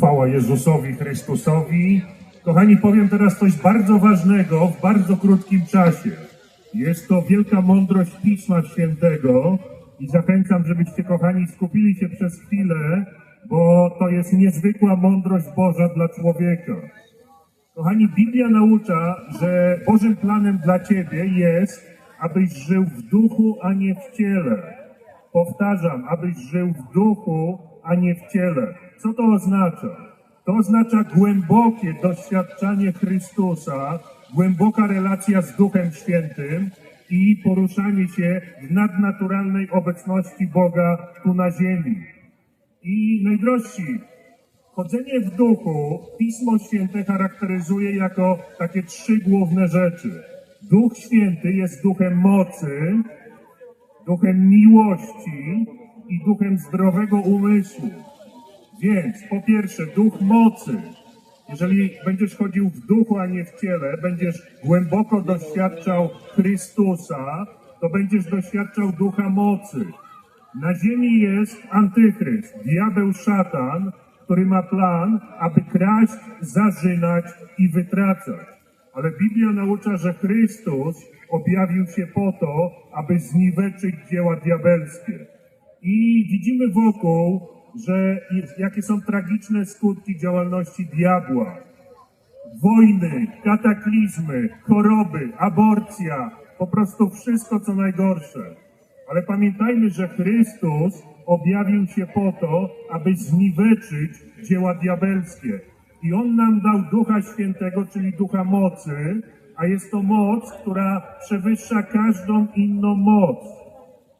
Chwała Jezusowi Chrystusowi. Kochani, powiem teraz coś bardzo ważnego w bardzo krótkim czasie. Jest to wielka mądrość Pisma Świętego i zachęcam, żebyście, kochani, skupili się przez chwilę, bo to jest niezwykła mądrość Boża dla człowieka. Kochani, Biblia naucza, że Bożym planem dla Ciebie jest, abyś żył w duchu, a nie w ciele. Powtarzam, abyś żył w duchu, a nie w ciele. Co to oznacza? To oznacza głębokie doświadczanie Chrystusa, głęboka relacja z Duchem Świętym i poruszanie się w nadnaturalnej obecności Boga tu na ziemi. I najdrożsi, chodzenie w duchu Pismo Święte charakteryzuje jako takie trzy główne rzeczy. Duch Święty jest duchem mocy, duchem miłości i duchem zdrowego umysłu. Więc po pierwsze, duch mocy. Jeżeli będziesz chodził w duchu, a nie w ciele, będziesz głęboko doświadczał Chrystusa, to będziesz doświadczał ducha mocy. Na ziemi jest antychryst, diabeł szatan, który ma plan, aby kraść, zarzynać i wytracać. Ale Biblia naucza, że Chrystus objawił się po to, aby zniweczyć dzieła diabelskie. I widzimy wokół, że jakie są tragiczne skutki działalności diabła. Wojny, kataklizmy, choroby, aborcja, po prostu wszystko co najgorsze. Ale pamiętajmy, że Chrystus objawił się po to, aby zniweczyć dzieła diabelskie. I On nam dał Ducha Świętego, czyli Ducha mocy, a jest to moc, która przewyższa każdą inną moc.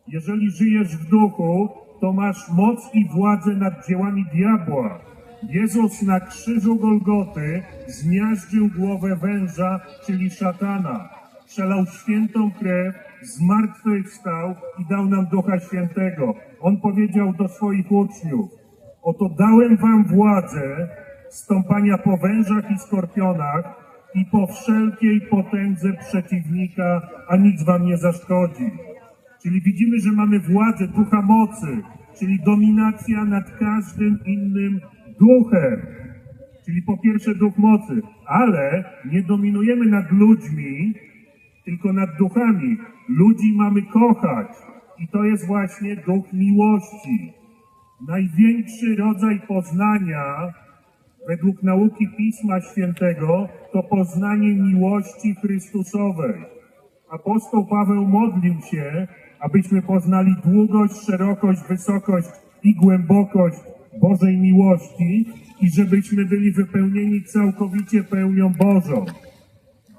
Jeżeli żyjesz w duchu, to masz moc i władzę nad dziełami diabła. Jezus na krzyżu Golgoty zmiażdżył głowę węża, czyli szatana. Przelał świętą krew, zmartwychwstał i dał nam Ducha Świętego. On powiedział do swoich uczniów, oto dałem wam władzę stąpania po wężach i skorpionach i po wszelkiej potędze przeciwnika, a nic wam nie zaszkodzi. Czyli widzimy, że mamy władzę ducha mocy, czyli dominacja nad każdym innym duchem. Czyli po pierwsze duch mocy, ale nie dominujemy nad ludźmi, tylko nad duchami. Ludzi mamy kochać i to jest właśnie duch miłości. Największy rodzaj poznania według nauki Pisma Świętego to poznanie miłości Chrystusowej. Apostoł Paweł modlił się, abyśmy poznali długość, szerokość, wysokość i głębokość Bożej miłości i żebyśmy byli wypełnieni całkowicie pełnią Bożą.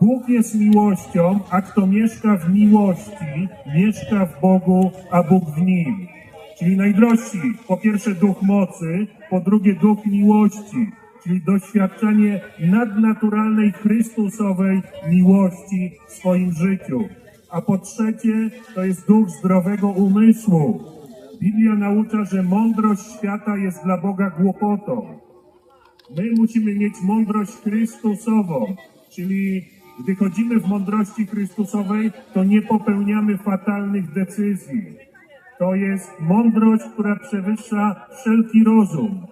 Bóg jest miłością, a kto mieszka w miłości, mieszka w Bogu, a Bóg w nim. Czyli najdrożsi, po pierwsze duch mocy, po drugie duch miłości, czyli doświadczenie nadnaturalnej Chrystusowej miłości w swoim życiu. A po trzecie, to jest duch zdrowego umysłu. Biblia naucza, że mądrość świata jest dla Boga głupotą. My musimy mieć mądrość Chrystusową, czyli gdy chodzimy w mądrości Chrystusowej, to nie popełniamy fatalnych decyzji. To jest mądrość, która przewyższa wszelki rozum.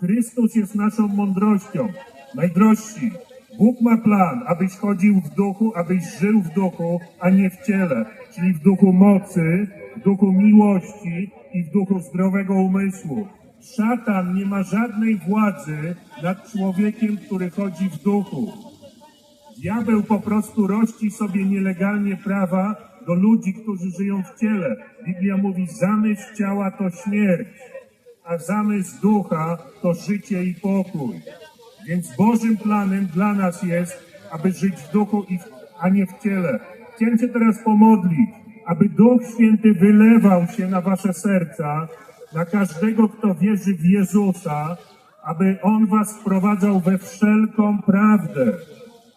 Chrystus jest naszą mądrością. Najdrożsi, Bóg ma plan, abyś chodził w duchu, abyś żył w duchu, a nie w ciele, czyli w duchu mocy, w duchu miłości i w duchu zdrowego umysłu. Szatan nie ma żadnej władzy nad człowiekiem, który chodzi w duchu. Diabeł po prostu rości sobie nielegalnie prawa do ludzi, którzy żyją w ciele. Biblia mówi, zamysł ciała to śmierć, a zamysł ducha to życie i pokój. Więc Bożym planem dla nas jest, aby żyć w duchu, a nie w ciele. Chciałem Cię teraz pomodlić, aby Duch Święty wylewał się na Wasze serca, na każdego, kto wierzy w Jezusa, aby On Was wprowadzał we wszelką prawdę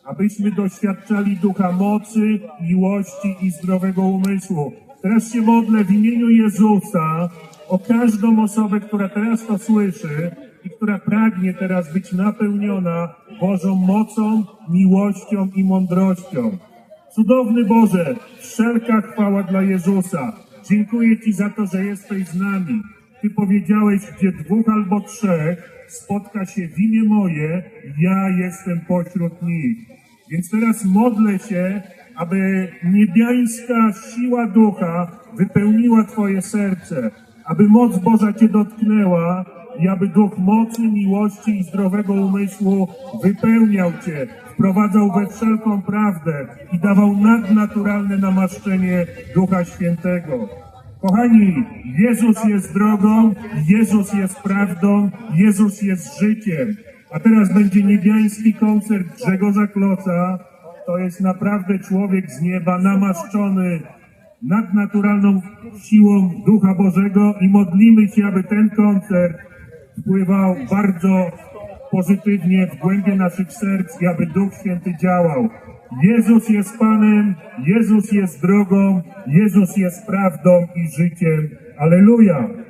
abyśmy doświadczali ducha mocy, miłości i zdrowego umysłu. Teraz się modlę w imieniu Jezusa o każdą osobę, która teraz to słyszy która pragnie teraz być napełniona Bożą mocą, miłością i mądrością. Cudowny Boże, wszelka chwała dla Jezusa. Dziękuję Ci za to, że jesteś z nami. Ty powiedziałeś, gdzie dwóch albo trzech spotka się w imię moje, ja jestem pośród nich. Więc teraz modlę się, aby niebiańska siła ducha wypełniła Twoje serce, aby moc Boża Cię dotknęła i aby duch mocy, miłości i zdrowego umysłu wypełniał Cię, wprowadzał we wszelką prawdę i dawał nadnaturalne namaszczenie Ducha Świętego. Kochani, Jezus jest drogą, Jezus jest prawdą, Jezus jest życiem. A teraz będzie niebiański koncert Grzegorza Kloca. To jest naprawdę człowiek z nieba, namaszczony nadnaturalną siłą Ducha Bożego i modlimy się, aby ten koncert wpływał bardzo pozytywnie w głębie naszych serc i aby Duch Święty działał. Jezus jest Panem, Jezus jest drogą, Jezus jest prawdą i życiem. Aleluja!